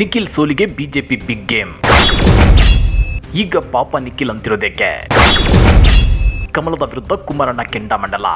ನಿಖಿಲ್ ಸೋಲಿಗೆ BJP big game. ಈಗ ಪಾಪ ನಿಖಿಲ್ ಅಂತಿರೋದಕ್ಕೆ ಕಮಲದ ವಿರುದ್ಧ ಕುಮಾರಣ್ಣ ಕೆಂಡಾಮಂಡಲ.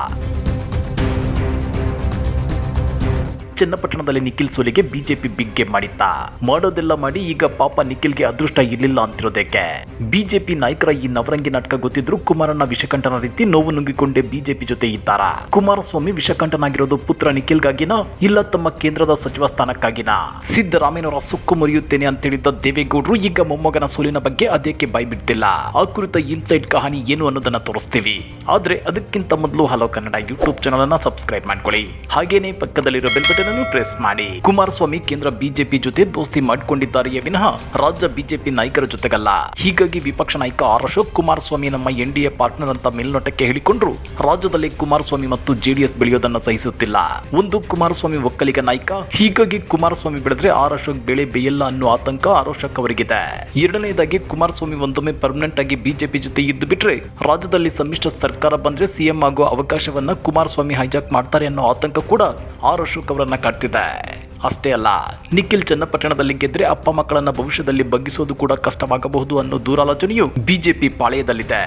ಚನ್ನಪಟ್ಟಣದಲ್ಲಿ ನಿಖಿಲ್ ಸೋಲಿಗೆ ಬಿಜೆಪಿ ಬಿಗ್ ಗೇಮ್ ಮಾಡಿತ್ತ. ಮಾಡೋದೆಲ್ಲ ಮಾಡಿ ಈಗ ಪಾಪ ನಿಖಿಲ್ಗೆ ಅದೃಷ್ಟ ಇರಲಿಲ್ಲ ಅಂತಿರೋದಕ್ಕೆ. ಬಿಜೆಪಿ ನಾಯಕರ ಈ ನವರಂಗಿ ನಾಟಕ ಗೊತ್ತಿದ್ರು ಕುಮಾರಣ್ಣ ವಿಷಕಂಠನ ರೀತಿ ನೋವು ನುಂಗಿಕೊಂಡೇ ಬಿಜೆಪಿ ಜೊತೆ ಇದ್ದಾರ. ಕುಮಾರಸ್ವಾಮಿ ವಿಷಕಂಠನಾಗಿರೋದು ಪುತ್ರ ನಿಖಿಲ್ಗಾಗಿನ ಇಲ್ಲ ತಮ್ಮ ಕೇಂದ್ರದ ಸಚಿವ ಸ್ಥಾನಕ್ಕಾಗಿನ? ಸಿದ್ದರಾಮಯ್ಯನವರ ಸುಕ್ಕು ಮುರಿಯುತ್ತೇನೆ ಅಂತೇಳಿದ್ದ ದೇವೇಗೌಡರು ಈಗ ಮೊಮ್ಮಗನ ಸೋಲಿನ ಬಗ್ಗೆ ಅದೇಕೆ ಬಾಯ್ಬಿಡ್ತಿಲ್ಲ ಆ ಕುರಿತ ಇನ್ಸೈಡ್ ಕಹಾನಿ ಏನು ಅನ್ನೋದನ್ನ ತೋರಿಸ್ತೀವಿ. ಆದ್ರೆ ಅದಕ್ಕಿಂತ ಮೊದಲು ಹಲೋ ಕನ್ನಡ ಯೂಟ್ಯೂಬ್ ಚಾನಲ್ ಅನ್ನ ಸಬ್ಸ್ಕ್ರೈಬ್ ಮಾಡ್ಕೊಳ್ಳಿ. ಹಾಗೇನೆ ಪಕ್ಕದಲ್ಲಿರೋ ಬೆಲ್ ಬಟನ್ ಅನ್ನು ಪ್ರೆಸ್ ಮಾಡಿ. ಕುಮಾರಸ್ವಾಮಿ ಕೇಂದ್ರ ಬಿಜೆಪಿ ಜೊತೆ ದೋಸ್ತಿ ಮಾಡಿಕೊಂಡಿದ್ದಾರೆಯೇ ವಿನಃ ರಾಜ್ಯ ಬಿಜೆಪಿ ನಾಯಕರ ಜೊತೆಗಲ್ಲ. ಹೀಗಾಗಿ ವಿಪಕ್ಷ ನಾಯಕ ಆರ್ ಅಶೋಕ್ ಕುಮಾರಸ್ವಾಮಿ ನಮ್ಮ ಎನ್ ಡಿ ಎ ಪಾರ್ಟ್ನರ್ ಅಂತ ಮೇಲ್ನೋಟಕ್ಕೆ ಹೇಳಿಕೊಂಡ್ರು. ರಾಜ್ಯದಲ್ಲಿ ಕುಮಾರಸ್ವಾಮಿ ಮತ್ತು ಜೆಡಿಎಸ್ ಬೆಳೆಯೋದನ್ನ ಸಹಿಸುತ್ತಿಲ್ಲ. ಒಂದು ಕುಮಾರಸ್ವಾಮಿ ಒಕ್ಕಲಿಗ ನಾಯಕ, ಹೀಗಾಗಿ ಕುಮಾರಸ್ವಾಮಿ ಬೆಳೆದ್ರೆ ಆರ್ ಅಶೋಕ್ ಬೆಳೆ ಬೇಯಲ್ಲ ಅನ್ನೋ ಆತಂಕ ಆರ್ ಅಶೋಕ್ ಅವರಿಗಿದೆ. ಎರಡನೇದಾಗಿ ಕುಮಾರಸ್ವಾಮಿ ಒಂದೊಮ್ಮೆ ಪರ್ಮನೆಂಟ್ ಆಗಿ ಬಿಜೆಪಿ ಜೊತೆ ಇದ್ದು ಬಿಟ್ರೆ ರಾಜ್ಯದಲ್ಲಿ ಸಮ್ಮಿಶ್ರ ಸರ್ಕಾರ ಬಂದ್ರೆ ಸಿಎಂ ಆಗುವ ಅವಕಾಶವನ್ನ ಕುಮಾರಸ್ವಾಮಿ ಹೈಜಾಕ್ ಮಾಡ್ತಾರೆ ಅನ್ನೋ ಆತಂಕ ಕೂಡ ಆರ್ ಶುಕ್ ಅವರನ್ನ ಅಷ್ಟೇ ಅಲ್ಲ, ನಿಖಿಲ್ ಚನ್ನಪಟ್ಟಣದಲ್ಲಿ ಗೆದ್ರೆ ಅಪ್ಪ ಮಕ್ಕಳನ್ನ ಭವಿಷ್ಯದಲ್ಲಿ ಬಗ್ಗಿಸೋದು ಕೂಡ ಕಷ್ಟವಾಗಬಹುದು ಅನ್ನೋ ದೂರಾಲೋಚನೆಯು ಬಿಜೆಪಿ ಪಾಳೆಯದಲ್ಲಿದೆ.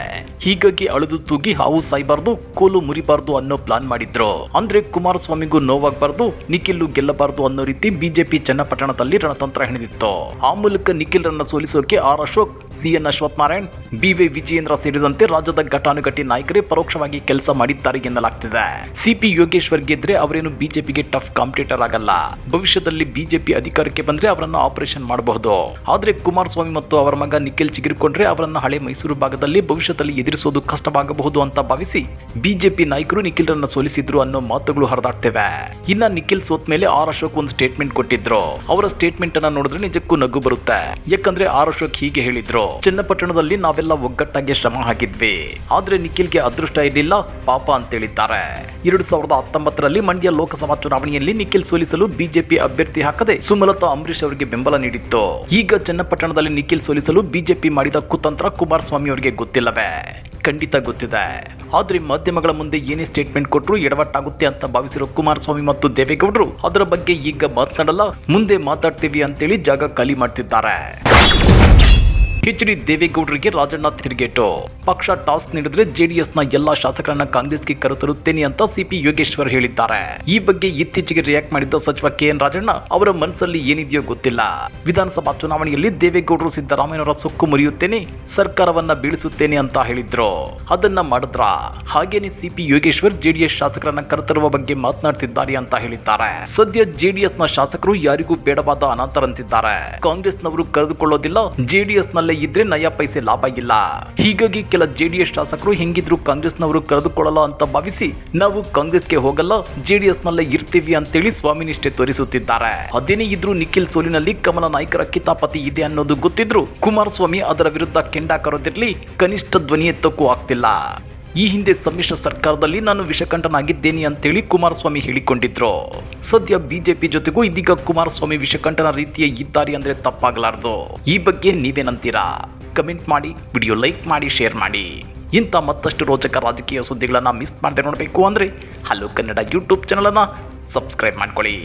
ಹೀಗಾಗಿ ಅಳೆದು ತೂಗಿ ಹಾವು ಸಾಯ್ಬಾರ್ದು, ಕೋಲು ಮುರಿಬಾರ್ದು ಅನ್ನೋ ಪ್ಲಾನ್ ಮಾಡಿದ್ರು. ಅಂದ್ರೆ ಕುಮಾರಸ್ವಾಮಿಗೂ ನೋವಾಗಬಾರ್ದು ನಿಖಿಲ್ ಗೆಲ್ಲಬಾರ್ದು ಅನ್ನೋ ರೀತಿ ಬಿಜೆಪಿ ಚನ್ನಪಟ್ಟಣದಲ್ಲಿ ರಣತಂತ್ರ ಹೆಣೆದಿತ್ತು. ಆ ಮೂಲಕ ನಿಖಿಲ್ ರನ್ನ ಸೋಲಿಸೋಕೆ R Ashok, CN Ashwath Narayan BV Vijayendra ಸೇರಿದಂತೆ ರಾಜ್ಯದ ಘಟಾನುಘಟಿ ನಾಯಕರೇ ಪರೋಕ್ಷವಾಗಿ ಕೆಲಸ ಮಾಡಿದ್ದಾರೆ ಎನ್ನಲಾಗ್ತಿದೆ. ಸಿಪಿ ಯೋಗೇಶ್ವರ್ ಗೆದ್ರೆ ಅವರೇನು ಬಿಜೆಪಿಗೆ ಟಫ್ ಕಾಂಪಿಟೇಟರ್ ಆಗಲ್ಲ. ಭವಿಷ್ಯದಲ್ಲಿ ಬಿಜೆಪಿ ಅಧಿಕಾರಕ್ಕೆ ಬಂದ್ರೆ ಅವರನ್ನು ಆಪರೇಷನ್ ಮಾಡಬಹುದು. ಆದ್ರೆ ಕುಮಾರಸ್ವಾಮಿ ಮತ್ತು ಅವರ ಮಗ ನಿಖಿಲ್ ಚಿಗಿರಿಕೊಂಡ್ರೆ ಅವರನ್ನ ಹಳೆ ಮೈಸೂರು ಭಾಗದಲ್ಲಿ ಭವಿಷ್ಯದಲ್ಲಿ ಎದುರಿಸೋದು ಕಷ್ಟವಾಗಬಹುದು ಅಂತ ಭಾವಿಸಿ ಬಿಜೆಪಿ ನಾಯಕರು ನಿಖಿಲ್ರನ್ನ ಸೋಲಿಸಿದ್ರು ಅನ್ನೋ ಮಾತುಗಳು ಹರಿದಾಡ್ತೇವೆ. ಇನ್ನ ನಿಖಿಲ್ ಸೋತ್ ಮೇಲೆ ಆರ್ ಅಶೋಕ್ ಒಂದು ಸ್ಟೇಟ್ಮೆಂಟ್ ಕೊಟ್ಟಿದ್ರು. ಅವರ ಸ್ಟೇಟ್ಮೆಂಟ್ ಅನ್ನ ನೋಡಿದ್ರೆ ನಿಜಕ್ಕೂ ನಗು ಬರುತ್ತೆ. ಯಾಕಂದ್ರೆ ಆರ್ ಅಶೋಕ್ ಹೀಗೆ ಹೇಳಿದ್ರು, ಚನ್ನಪಟ್ಟಣದಲ್ಲಿ ನಾವೆಲ್ಲ ಒಗ್ಗಟ್ಟಾಗಿ ಶ್ರಮ ಹಾಕಿದ್ವಿ ಆದ್ರೆ ನಿಖಿಲ್ಗೆ ಅದೃಷ್ಟ ಇರಲಿಲ್ಲ ಪಾಪ ಅಂತ ಹೇಳಿದ್ದಾರೆ ಎರಡು ಸಾವಿರದ ಹತ್ತೊಂಬತ್ತರಲ್ಲಿ ಮಂಡ್ಯ ಲೋಕಸಭಾ ಚುನಾವಣೆಯಲ್ಲಿ ನಿಖಿಲ್ ಸೋಲಿಸಲು ಬಿಜೆಪಿ ಅಭ್ಯರ್ಥಿ ಹಾಕದೆ ಸುಮಲತಾ ಅಂಬರೀಶ್ ಅವರಿಗೆ ಬೆಂಬಲ ನೀಡಿತ್ತು. ಈಗ ಚನ್ನಪಟ್ಟಣದಲ್ಲಿ ನಿಖಿಲ್ ಸೋಲಿಸಲು ಬಿಜೆಪಿ ಮಾಡಿದ ಕುತಂತ್ರ ಕುಮಾರಸ್ವಾಮಿ ಅವರಿಗೆ ಗೊತ್ತಿಲ್ಲವೇ? ಖಂಡಿತ ಗೊತ್ತಿದೆ. ಆದ್ರೆ ಮಾಧ್ಯಮಗಳ ಮುಂದೆ ಏನೇ ಸ್ಟೇಟ್ಮೆಂಟ್ ಕೊಟ್ಟರು ಎಡವಟ್ಟಾಗುತ್ತೆ ಅಂತ ಭಾವಿಸಿರೋ ಕುಮಾರಸ್ವಾಮಿ ಮತ್ತು ದೇವೇಗೌಡರು ಅದರ ಬಗ್ಗೆ ಈಗ ಮಾತನಾಡಲ್ಲ, ಮುಂದೆ ಮಾತಾಡ್ತೀವಿ ಅಂತೇಳಿ ಜಾಗ ಖಾಲಿ ಮಾಡ್ತಿದ್ದಾರೆ. ಎಚ್ ಡಿ ದೇವೇಗೌಡರಿಗೆ ರಾಜಣ್ಣ ತಿರುಗೇಟು. ಪಕ್ಷ ಟಾಸ್ ನೀಡಿದ್ರೆ ಜೆಡಿಎಸ್ನ ಎಲ್ಲಾ ಶಾಸಕರನ್ನ ಕಾಂಗ್ರೆಸ್ಗೆ ಕರೆತರುತ್ತೇನೆ ಅಂತ ಸಿಪಿ ಯೋಗೇಶ್ವರ್ ಹೇಳಿದ್ದಾರೆ. ಈ ಬಗ್ಗೆ ಇತ್ತೀಚೆಗೆ ರಿಯಾಕ್ಟ್ ಮಾಡಿದ್ದ ಸಚಿವ ಕೆ ಎನ್ ರಾಜಣ್ಣ ಅವರ ಮನಸ್ಸಲ್ಲಿ ಏನಿದೆಯೋ ಗೊತ್ತಿಲ್ಲ. ವಿಧಾನಸಭಾ ಚುನಾವಣೆಯಲ್ಲಿ ದೇವೇಗೌಡರು ಸಿದ್ದರಾಮಯ್ಯನವರ ಸೊಕ್ಕು ಮುರಿಯುತ್ತೇನೆ, ಸರ್ಕಾರವನ್ನ ಬೀಳಿಸುತ್ತೇನೆ ಅಂತ ಹೇಳಿದ್ರು. ಅದನ್ನ ಮಾಡಿದ್ರ? ಹಾಗೇನೆ ಸಿಪಿ ಯೋಗೇಶ್ವರ್ ಜೆಡಿಎಸ್ ಶಾಸಕರನ್ನ ಕರೆತರುವ ಬಗ್ಗೆ ಮಾತನಾಡ್ತಿದ್ದಾರೆ ಅಂತ ಹೇಳಿದ್ದಾರೆ. ಸದ್ಯ ಜೆಡಿಎಸ್ನ ಶಾಸಕರು ಯಾರಿಗೂ ಬೇಡವಾದ ಅನಾಥರಂತಿದ್ದಾರೆ. ಕಾಂಗ್ರೆಸ್ನವರು ಕರೆದುಕೊಳ್ಳೋದಿಲ್ಲ ಜೆಡಿಎಸ್ ನಲ್ಲೇ ಇದ್ರೆ ನಯ ಪೈಸೆ ಲಾಭ ಇಲ್ಲ ಹೀಗಾಗಿ ಕೆಲ ಜೆಡಿಎಸ್ ಶಾಸಕರು ಹೆಂಗಿದ್ರು ಕಾಂಗ್ರೆಸ್ನವರು ಕರೆದುಕೊಳ್ಳಲ್ಲ ಅಂತ ಭಾವಿಸಿ ನಾವು ಕಾಂಗ್ರೆಸ್ಗೆ ಹೋಗಲ್ಲ ಜೆಡಿಎಸ್ ನಲ್ಲೇ ಇರ್ತೀವಿ ಅಂತೇಳಿ ಸ್ವಾಮಿನಿಷ್ಠೆ ತೋರಿಸುತ್ತಿದ್ದಾರೆ. ಅದೇನೇ ಇದ್ರೂ ನಿಖಿಲ್ ಸೋಲಿನಲ್ಲಿ ಕಮಲ ನಾಯಕರ ಕಿತಾಪತಿ ಇದೆ ಅನ್ನೋದು ಗೊತ್ತಿದ್ರು ಕುಮಾರಸ್ವಾಮಿ ಅದರ ವಿರುದ್ಧ ಕೆಂಡ ಕರೋದಿರ್ಲಿ ಕನಿಷ್ಠ ಧ್ವನಿ ಎತ್ತಕ್ಕೂ ಆಗ್ತಿಲ್ಲ. ಈ ಹಿಂದೆ ಸಮ್ಮಿಶ್ರ ಸರ್ಕಾರದಲ್ಲಿ ನಾನು ವಿಷಕಂಠನಾಗಿದ್ದೇನೆ ಅಂತೇಳಿ ಕುಮಾರಸ್ವಾಮಿ ಹೇಳಿಕೊಂಡಿದ್ರು. ಸದ್ಯ ಬಿಜೆಪಿ ಜೊತೆಗೂ ಇದೀಗ ಕುಮಾರಸ್ವಾಮಿ ವಿಷಕಂಠನ ರೀತಿಯ ಇದ್ದಾರೆ ಅಂದ್ರೆ ತಪ್ಪಾಗಲಾರದು. ಈ ಬಗ್ಗೆ ನೀವೇನಂತೀರಾ? ಕಮೆಂಟ್ ಮಾಡಿ, ವಿಡಿಯೋ ಲೈಕ್ ಮಾಡಿ, ಶೇರ್ ಮಾಡಿ. ಇಂಥ ಮತ್ತಷ್ಟು ರೋಚಕ ರಾಜಕೀಯ ಸುದ್ದಿಗಳನ್ನು ಮಿಸ್ ಮಾಡದೆ ನೋಡಬೇಕು ಅಂದರೆ ಹಲೋ ಕನ್ನಡ ಯೂಟ್ಯೂಬ್ ಚಾನಲನ್ನು ಸಬ್ಸ್ಕ್ರೈಬ್ ಮಾಡ್ಕೊಳ್ಳಿ.